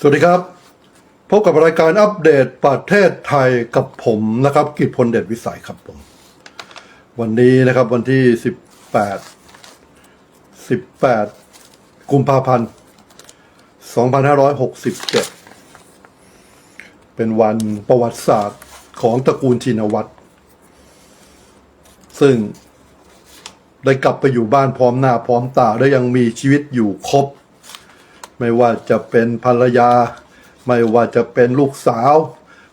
สวัสดีครับ พบกับรายการอัปเดตประเทศไทยกับผมนะครับ กิจพลเดชวิสัยครับผม วันนี้นะครับวันที่ 18 18 กุมภาพันธ์ 2567 เป็นวันประวัติศาสตร์ของตระกูลชินวัตร ซึ่งได้กลับไปอยู่บ้านพร้อมหน้าพร้อมตา และยังมีชีวิตอยู่ครบ ไม่ว่าจะเป็นภรรยา ไม่ว่าจะเป็นลูกสาว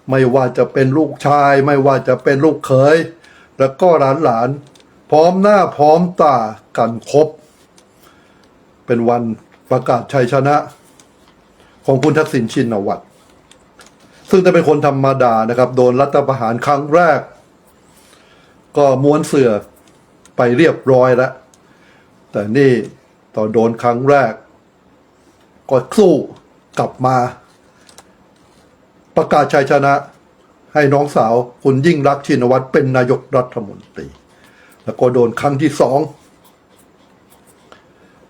ไม่ว่าจะเป็นลูกชาย ไม่ว่าจะเป็นลูกเขย แล้วก็หลานหลานๆ พร้อมหน้าพร้อมตากันครบ เป็นวันประกาศชัยชนะ ของคุณทักษิณชินวัตรซึ่งจะเป็นคนธรรมดานะครับ โดนรัฐประหารครั้งแรก ก็ม้วนเสือไปเรียบร้อยแล้ว แต่นี่ตอนโดนครั้งแรก ก็สู้กลับมา ประกาศชัยชนะ ให้น้องสาวคุณยิ่งรักชินวัตรเป็นนายกรัฐมนตรี แล้วก็โดนครั้งที่สอง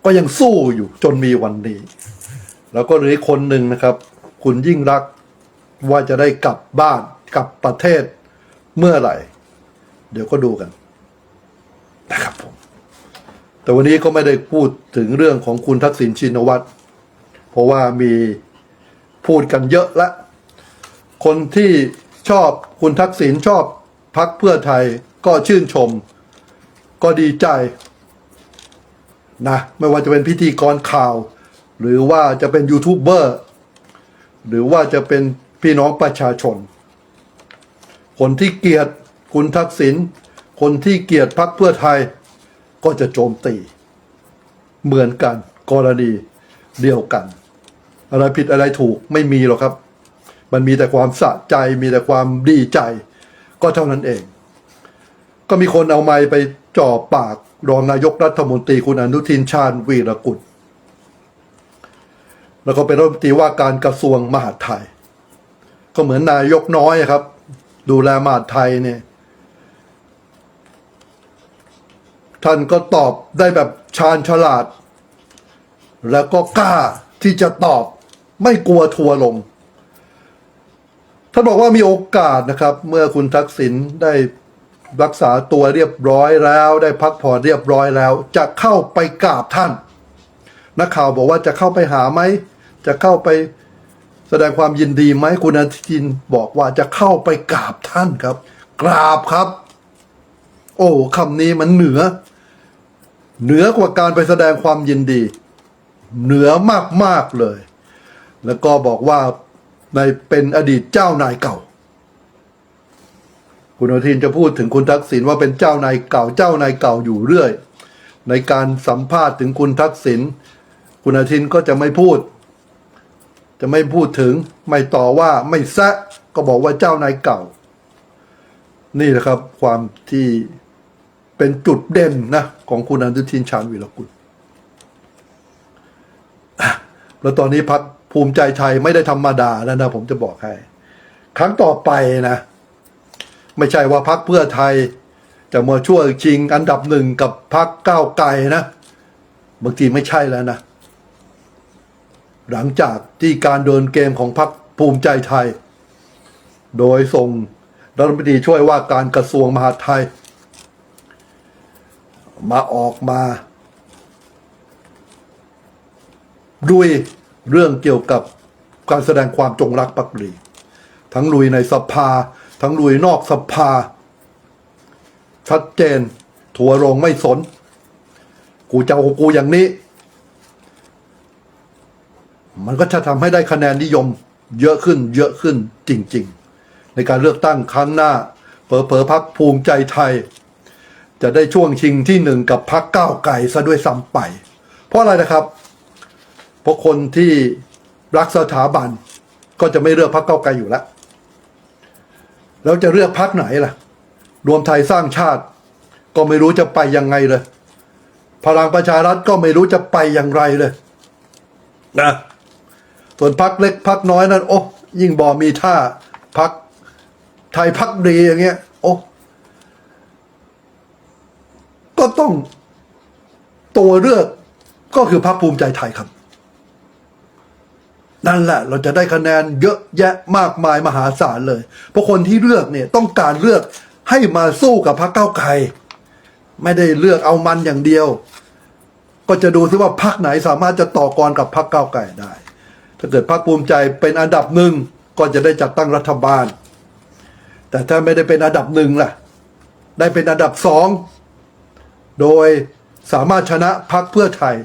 ก็ยังสู้อยู่จนมีวันนี้ แล้วก็เหลือคนหนึ่งนะครับ คุณยิ่งรักว่าจะได้กลับบ้านกลับประเทศเมื่อไหร่ เดี๋ยวก็ดูกันนะครับผม แต่วันนี้ก็ไม่ได้พูดถึงเรื่องของคุณทักษิณชินวัตร เพราะว่ามีพูดกันเยอะละ คนที่ชอบคุณทักษิณชอบพักเพื่อไทยก็ชื่นชม ก็ดีใจนะไม่ว่าจะเป็นพิธีกรข่าว หรือว่าจะเป็นยูทูบเบอร์หรือว่าจะเป็นพี่น้องประชาชน คนที่เกลียดคุณทักษิณคนที่เกลียดพักเพื่อไทย ก็จะโจมตี เหมือนกันกรณีเดียวกัน อะไรผิดอะไรถูกไม่มีหรอกครับ มันมีแต่ความสะใจมีแต่ความดีใจ ก็เท่านั้นเอง ก็มีคนเอาไม้ไปจ่อปากรองนายกรัฐมนตรีคุณอนุทินชาญวีรกุลแล้วก็เป็นรัฐมนตรีว่าการกระทรวงมหาดไทย ก็เหมือนนายกน้อยครับ ดูแลมหาดไทยเนี่ยท่านก็ตอบได้แบบชาญฉลาด แล้วก็กล้าที่จะตอบ ไม่กลัวทัวร์ลง ท่านบอกว่ามีโอกาสนะครับ เมื่อคุณทักษิณได้รักษาตัวเรียบร้อยแล้ว ได้พักผ่อนเรียบร้อยแล้ว จะเข้าไปกราบท่าน นักข่าวบอกว่าจะเข้าไปหาไหม จะเข้าไปแสดงความยินดีไหมคุณอนุทินบอกว่าจะเข้าไปกราบท่านครับ กราบครับ โอ้คำนี้มันเหนือ เหนือกว่าการไปแสดงความยินดี เหนือมาก ๆ เลย แล้วก็บอกว่าในเป็นอดีตเจ้านายเก่า คุณอนุทินจะพูดถึงคุณทักษิณว่าเป็นเจ้านายเก่าเจ้านายเก่าอยู่เรื่อย ในการสัมภาษณ์ถึงคุณทักษิณคุณอนุทินก็จะไม่พูด จะไม่พูดถึงไม่ต่อว่าไม่แซะก็บอกว่าเจ้านายเก่า นี่แหละครับ ความที่เป็นจุดเด่นนะของคุณอนุทินชาญวีรกุลแล้วตอนนี้พัก ภูมิใจไทยไม่ได้ธรรมดาแล้วนะผมจะบอกให้ ครั้งต่อไปนะ ไม่ใช่ว่าพักเพื่อไทย จะมาช่วยชิงอันดับหนึ่งกับพักก้าวไกลนะบางทีไม่ใช่แล้วนะ หลังจากที่การเดินเกมของพักภูมิใจไทย โดยส่งรัฐมนตรีช่วยว่าการกระทรวงมหาดไทย มาออกมาด้วย เรื่องเกี่ยวกับการแสดงความจงรักภักดีทั้งลุยในสภา ทั้งลุยนอกสภา ชัดเจนทัวร์ลงไม่สน กูจะเอากูอย่างนี้ มันก็จะทำให้ได้คะแนนนิยม เยอะขึ้นเยอะขึ้นจริง ๆ ในการเลือกตั้งครั้งหน้าเผลอๆพักภูมิใจไทย จะได้ช่วงชิงที่หนึ่งกับพักก้าวไกลซะด้วยซ้ำไป เพราะอะไรนะครับ เพราะคนที่รักสถาบัน ก็จะไม่เลือกพักเก้าวไกลอยู่แล้ว แล้วจะเลือกพักไหนล่ะ รวมไทยสร้างชาติ ก็ไม่รู้จะไปยังไงเลย พลังประชารัฐก็ไม่รู้จะไปอย่างไรเลยนะส่วนพักเล็กพักน้อยนั้น โอ้ยิ่งบอมีท่าพักไทยพักดีอย่างเงี้ย โอ้ก็ต้องตัวเลือกก็คือพรรคภูมิใจไทยครับ นั่นแหละเราจะได้คะแนนเยอะแยะมากมายมหาศาลเลย เพราะคนที่เลือกเนี่ยต้องการเลือกให้มาสู้กับพรรคเก้าไกลไม่ได้เลือกเอามันอย่างเดียว ก็จะดูซิว่าพรรคไหนสามารถจะต่อกรกับพรรคเก้าไกลได้ ถ้าเกิดพรรคภูมิใจเป็นอันดับหนึ่งก็จะได้จัดตั้งรัฐบาล แต่ถ้าไม่ได้เป็นอันดับหนึ่งล่ะ ได้เป็นอันดับสองโดยสามารถชนะพรรคเพื่อไทย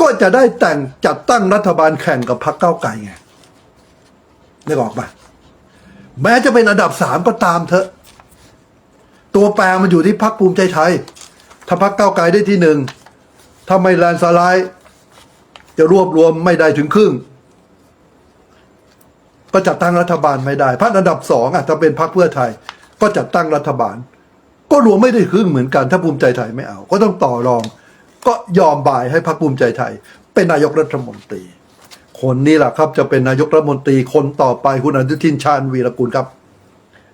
ก็จะได้แต่งจัดตั้งรัฐบาลแข่งกับพรรคเก้าไกลไงนึกออกปะแม้จะเป็นอันดับสามก็ตามเถอะ ตัวแปรมันอยู่ที่พรรคภูมิใจไทย ถ้าพรรคเก้าไกลได้ที่หนึ่งถ้าไม่แลนสไลด์จะรวบรวมไม่ได้ถึงครึ่ง ก็จัดตั้งรัฐบาลไม่ได้พรรคอันดับสองอะถ้าเป็นพรรคเพื่อไทย ก็จัดตั้งรัฐบาล ก็รวมไม่ได้ครึ่งเหมือนกัน ถ้าภูมิใจไทยไม่เอา ก็ต้องต่อรอง ก็ยอมบ่ายให้พรรคภูมิใจไทย เป็นนายกรัฐมนตรี คนนี้แหละครับจะเป็นนายกรัฐมนตรีคนต่อไปคุณอนุทินชาญวีรกุลครับ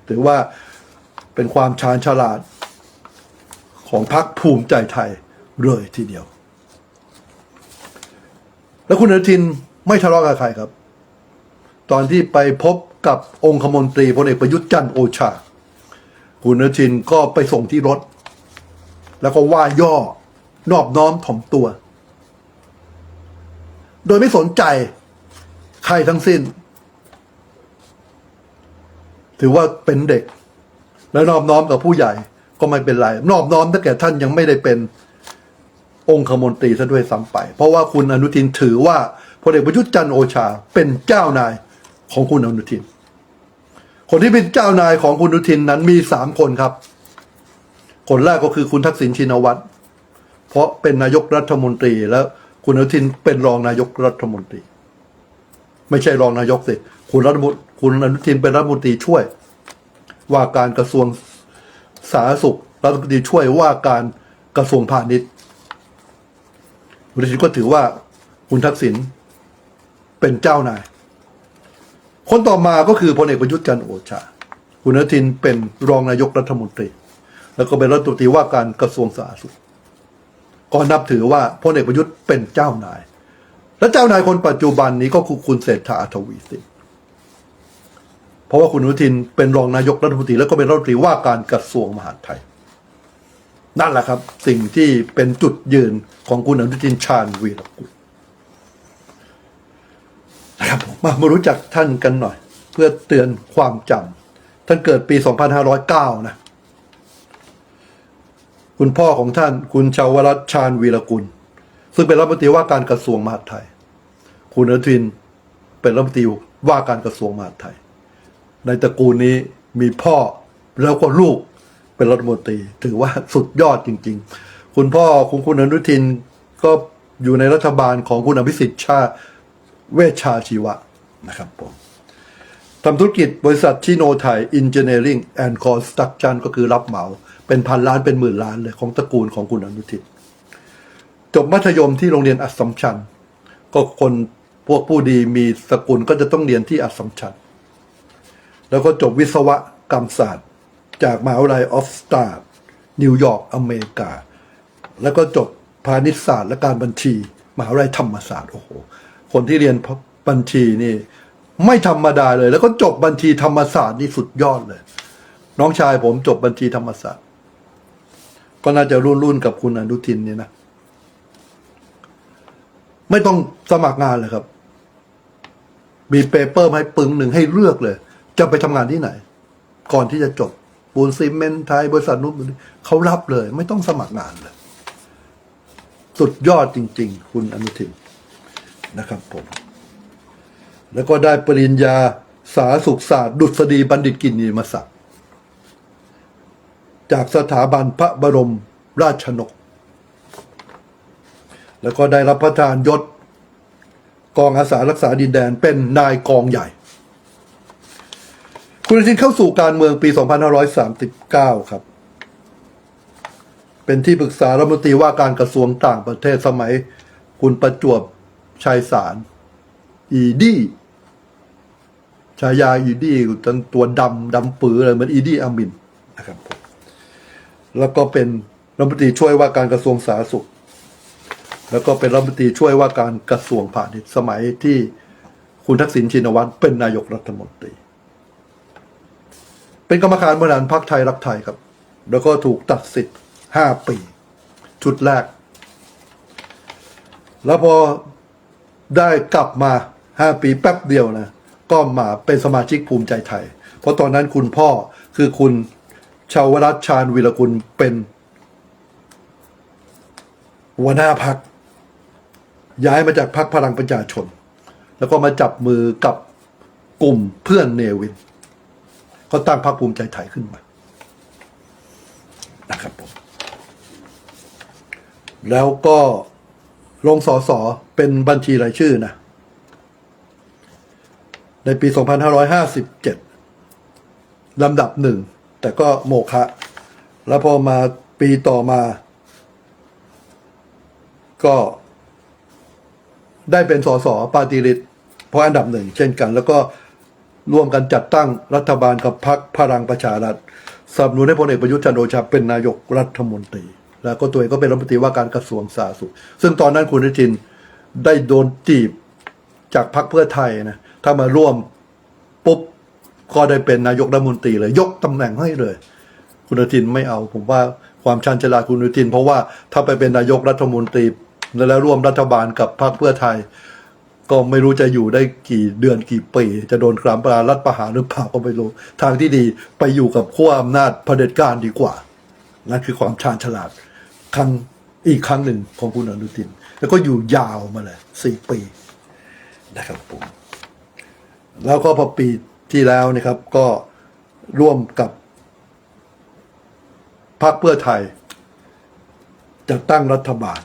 ถือว่าเป็นความชาญฉลาดของพรรคภูมิใจไทยเลยทีเดียว แล้วคุณอนุทินไม่ทะเลาะกับใครครับ ตอนที่ไปพบกับองคมนตรีพลเอกประยุทธ์จันทร์โอชา คุณอนุทินก็ไปส่งที่รถ แล้วก็ว่าย่อ นอบน้อมถ่อมตัว โดยไม่สนใจ ใครทั้งสิ้น ถือว่าเป็นเด็ก และนอบน้อมกับผู้ใหญ่ก็ไม่เป็นไร นอบน้อมตั้งแต่ท่านยังไม่ได้เป็นองคมนตรีซะด้วยซ้ำไป เพราะว่าคุณอนุทินถือว่าพลเอกประยุทธ์จันทร์โอชา เป็นเจ้านายของคุณอนุทิน คนที่เป็นเจ้านายของคุณอนุทินนั้นมีสามคนครับ คนแรกก็คือคุณทักษิณชินวัตร เพราะเป็นนายกรัฐมนตรีแล้วคุณอนุทินเป็นรองนายกรัฐมนตรี ไม่ใช่รองนายกสิคุณรัฐมนคุณอนุทินเป็นรัฐมนตรีช่วย ว่าการกระทรวงสาธารณสุขรัฐมนตรีช่วยว่าการกระทรวงพาณิชย์คุณอนุทินก็ถือว่าคุณทักษิณเป็นเจ้านาย คนต่อมาก็คือพลเอกประยุทธ์จันทร์โอชา คุณอนุทินเป็นรองนายกรัฐมนตรี แล้วก็เป็นรัฐมนตรีว่าการกระทรวงสาธารณสุข ก็นับถือว่าพลเอกประยุทธ์เป็นเจ้านาย และเจ้านายคนปัจจุบันนี้ก็คือคุณเศรษฐาทวีสินเพราะว่าคุณอนุทินเป็นรองนายกรัฐมนตรีแล้วก็เป็นรัฐมนตรีว่าการกระทรวงมหาดไทย นั่นแหละครับ สิ่งที่เป็นจุดยืนของคุณอนุทินชาญวีรกุลนะครับมามารู้จักท่านกันหน่อย เพื่อเตือนความจำท่านเกิดปี 2509 นะ คุณพ่อของท่าน คุณชาวรัตชาญวีรกุล ซึ่งเป็นรัฐมนตรีว่าการกระทรวงมหาดไทย คุณอนุทินเป็นรัฐมนตรีว่าการกระทรวงมหาดไทย ในตระกูลนี้มีพ่อแล้วก็ลูกเป็นรัฐมนตรี ถือว่าสุดยอดจริง ๆ คุณพ่อคุณคุณอนุทินก็อยู่ในรัฐบาลของคุณอภิสิทธิ์ชาเวชชาชีวะนะครับผมทำธุรกิจบริษัทชิโนไทย Engineering and Construction ก็คือรับเหมา เป็นพันล้านเป็นหมื่นล้านเลยของตระกูลของคุณอนุทินจบมัธยมที่โรงเรียนอัสสัมชัญก็คนพวกผู้ดีมีสกุลก็จะต้องเรียนที่อัสสัมชัญแล้วก็จบวิศวกรรมศาสตร์ จากมหาวิทยาลัยออฟสตาร์นิวยอร์กอเมริกา แล้วก็จบพาณิชยศาสตร์ และการบัญชี มหาวิทยาลัยธรรมศาสตร์โอ้โหคนที่เรียนบัญชีนี่ ไม่ธรรมดาเลย แล้วก็จบบัญชีธรรมศาสตร์นี่สุดยอดเลย น้องชายผมจบบัญชีธรรมศาสตร์ ก็น่าจะรุ่นรุ่นกับคุณอนุทินเนี่ยนะ ไม่ต้องสมัครงานเลยครับ มีเปเปอร์ให้ปึงหนึ่งให้เลือกเลย จะไปทำงานที่ไหน ก่อนที่จะจบปูนซีเมนต์ไทยบริษัทนู้นเขารับเลย ไม่ต้องสมัครงานเลย สุดยอดจริง ๆ คุณอนุทินนะครับผม แล้วก็ได้ปริญญาสาสุขศาสตร์ ดุษฎีบัณฑิตกินีมศักดิ จากสถาบันพระบรมราชนก แล้วก็ได้รับพระทานยศ กองอาสารักษาดินแดนเป็นนายกองใหญ่ คุณอนุทินเข้าสู่การเมืองปี 2539 ครับ เป็นที่ปรึกษารัฐมนตรีว่าการกระทรวงต่างประเทศสมัย คุณประจวบชัยสาร อีดี้ชายาอีดี้ตันตัวดำดำปือเลยเหมือนอีดี้อามินนะครับผม แล้วก็เป็นรัฐมนตรีช่วยว่าการกระทรวงสาธารณสุข แล้วก็เป็นรัฐมนตรีช่วยว่าการกระทรวงพาณิชย์สมัยที่คุณทักษิณชินวัตรเป็นนายกรัฐมนตรี เป็นกรรมการบริหารพรรคไทยรักไทยครับ แล้วก็ถูกตัดสิทธิ์ห้าปี ชุดแรก แล้วพอได้กลับมาห้าปีแป๊บเดียวนะ ก็มาเป็นสมาชิกภูมิใจไทย เพราะตอนนั้นคุณพ่อคือคุณ ชาวรัตน์ชาญวีรกุลเป็นหัวหน้าพัก ย้ายมาจากพักพลังประชาชน แล้วก็มาจับมือกับกลุ่มเพื่อนเนวิน ก็ตั้งพรรคภูมิใจไทยขึ้นมานะครับผมแล้วก็ลงสอสอเป็นบัญชีรายชื่อนะ ในปี 2557 ลำดับหนึ่ง แต่ก็โมฆะแล้วพอมาปีต่อมา ก็ได้เป็นสสปาติริษเพราะอันดับหนึ่งเช่นกัน แล้วก็ร่วมกันจัดตั้งรัฐบาลกับพรรคพลังประชารัฐสนับสนุนให้พลเอกประยุทธ์จันโอชาเป็นนายกรัฐมนตรี แล้วก็ตัวเองก็เป็นรัฐมนตรีว่าการกระทรวงสาธารณสุข ซึ่งตอนนั้นคุณอนุทินได้โดนจีบจากพรรคเพื่อไทยนะถ้ามาร่วมปุ๊บ ก็ได้เป็นนายกรัฐมนตรีเลย ยกตำแหน่งให้เลย คุณอนุทินไม่เอา ผมว่าความชันฉลาดคุณอนุทิน เพราะว่าถ้าไปเป็นนายกรัฐมนตรีแล้วร่วมรัฐบาลกับพรรคเพื่อไทย ก็ไม่รู้จะอยู่ได้กี่เดือนกี่ปี จะโดนกรามปรารัฐประหารหรือเปล่าก็ไม่รู้ ทางที่ดีไปอยู่กับขั้วอำนาจเผด็จการดีกว่านั่นคือความชาญฉลาดครั้งอีกครั้งหนึ่งของคุณอนุทิน แล้วก็อยู่ยาวมาเลยสี่ปีนะครับผมแล้วก็พอปี ที่แล้วนะครับก็ร่วมกับพรรคเพื่อไทยจัดตั้งรัฐบาล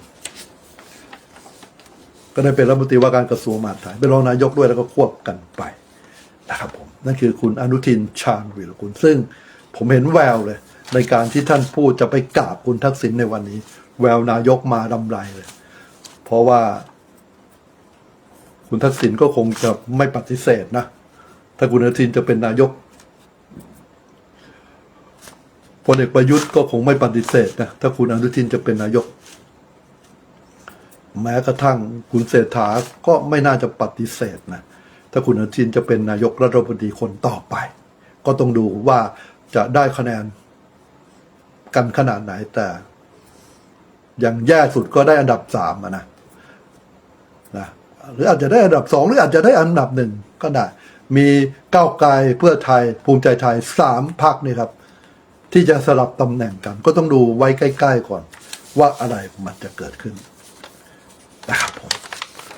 ก็ได้เป็นรัฐมนตรีว่าการกระทรวงมหาดไทยเป็นรองนายกด้วยแล้วก็ควบกันไปนะครับผมนั่นคือคุณอนุทินชาญวีรกุลซึ่งผมเห็นแววเลย ในการที่ท่านพูดจะไปกราบคุณทักษิณในวันนี้ แววนายกมาดำไรเลย เพราะว่า คุณทักษิณก็คงจะไม่ปฏิเสธนะ ถ้าคุณอนุทินจะเป็นนายกพลเอกประยุทธ์ก็คงไม่ปฏิเสธนะถ้าคุณอนุทินจะเป็นนายก แม้กระทั่งคุณเศรษฐาก็ไม่น่าจะปฏิเสธนะถ้าคุณอนุทินจะเป็นนายกรัฐมนตรีคนต่อไป ก็ต้องดูว่าจะได้คะแนนกันขนาดไหนแต่อย่างแย่สุดก็ได้อันดับสามนะนะหรืออาจจะได้อันดับสองหรืออาจจะได้อันดับหนึ่งก็ได้ มีก้าวไกลเพื่อไทยภูมิใจไทยสามพักนี่ครับ ที่จะสลับตำแหน่งกัน ก็ต้องดูไว้ใกล้ ๆ ก่อน ว่าอะไรมันจะเกิดขึ้นนะครับผม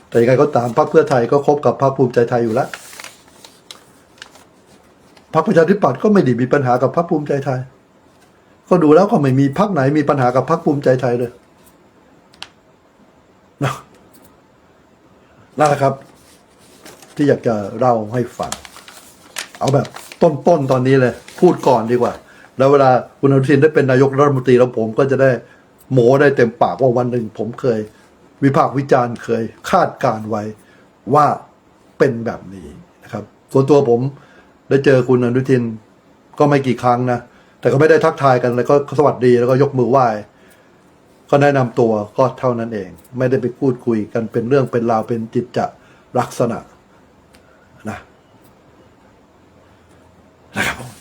แต่ยังไงก็ตามพรรคเพื่อไทยก็คบกับพรรคภูมิใจไทยอยู่แล้วพรรคประชาธิปัตย์ก็ไม่ได้มีปัญหากับพรรคภูมิใจไทย ก็ดูแล้วก็ไม่มีพรรคไหนมีปัญหากับพรรคภูมิใจไทยเลยนะนั่นแหละครับ ที่อยากจะเล่าให้ฟัง เอาแบบต้นๆตอนนี้เลย พูดก่อนดีกว่า แล้วเวลาคุณอนุทินได้เป็นนายกรัฐมนตรีแล้วผมก็จะได้โมได้เต็มปากว่าวันหนึ่งผมเคย วิพากษ์วิจารณ์เคยคาดการไว้ว่าเป็นแบบนี้นะครับ ส่วนตัวผมได้เจอคุณอนุทินก็ไม่กี่ครั้งนะ แต่ก็ไม่ได้ทักทายกันแล้วก็สวัสดีแล้วก็ยกมือไหว้ก็แนะนำตัวก็เท่านั้นเอง ไม่ได้ไปพูดคุยกันเป็นเรื่องเป็นราวเป็นจิตจะลักษณะ นะครับผม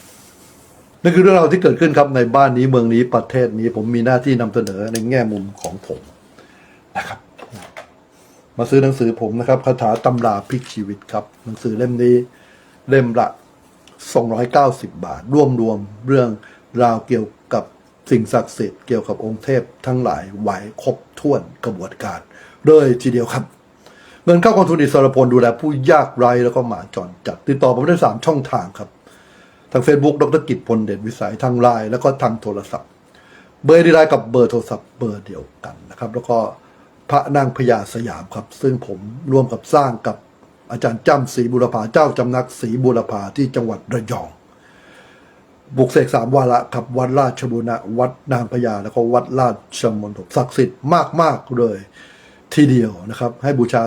นั่นคือเรื่องราวที่เกิดขึ้นครับในบ้านนี้เมืองนี้ประเทศนี้ผมมีหน้าที่นำเสนอในแง่มุมของผมนะครับ มาซื้อหนังสือผมนะครับคาถาตำราพลิกชีวิตครับ หนังสือเล่มนี้เล่มละ 290 บาท รวมรวมเรื่องราวเกี่ยวกับสิ่งศักดิ์สิทธิ์เกี่ยวกับองค์เทพทั้งหลายไหวครบถ้วนกระบวนการเลยทีเดียวครับ เงินเข้ากองทุนอิสรพลดูแลผู้ยากไร้แล้วก็หมาจรจัด ติดต่อผมได้สามช่องทางครับ ทาง Facebook ดรกิจพลเด่นวิสัยทางไลน์แล้วก็ทางโทรศัพท์ เบอร์ดีไลน์กับเบอร์โทรศัพท์เบอร์เดียวกันนะครับ แล้วก็พระนางพญาสยามครับ ซึ่งผมร่วมกับสร้างกับอาจารย์จ้ำศรีบุรพาเจ้าจำนักศรีบุรพาที่จังหวัดระยอง บุกเสกสามวาระครับวัดราชบุรณะวัดนางพญาแล้วก็วัดราชมณฑลศักดิ์สิทธิ์มากๆเลยทีเดียวนะครับ ให้บูชา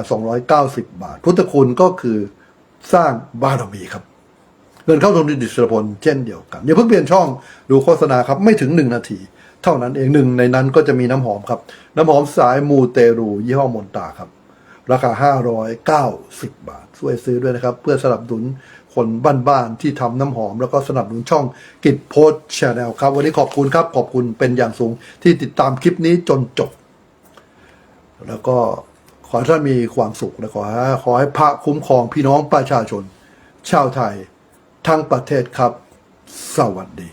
290 บาท พุทธคุณก็คือสร้างบารมีครับ เงินเข้าตรงดิจิทัลพลเช่นเดียวกันอย่าเพิ่งเปลี่ยนช่องดูโฆษณาครับไม่ถึงหนึ่งนาที เท่านั้นเองหนึ่งในนั้นก็จะมีน้ำหอมครับ น้ำหอมสายมูเตรูยี่ห้อมนตาครับ ราคา 590 บาท ช่วยซื้อด้วยนะครับ เพื่อสนับสนุนคนบ้านๆที่ทำน้ำหอม แล้วก็สนับสนุนช่องกิจโพสชาแนลครับ วันนี้ขอบคุณครับขอบคุณเป็นอย่างสูงที่ติดตามคลิปนี้จนจบ แล้วก็ขอท่านมีความสุขและขอให้ขอให้พระคุ้มครองพี่น้องประชาชน ชาวไทย ทั้งประเทศครับ สวัสดี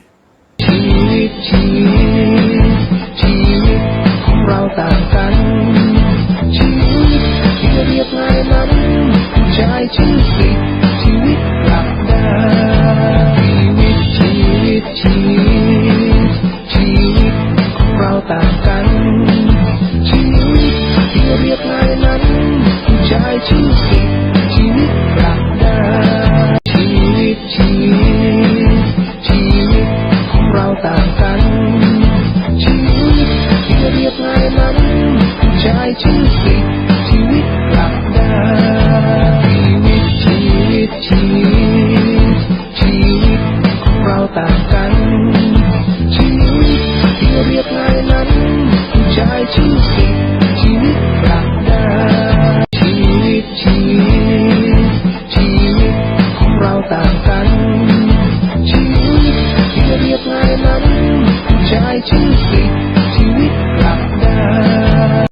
去是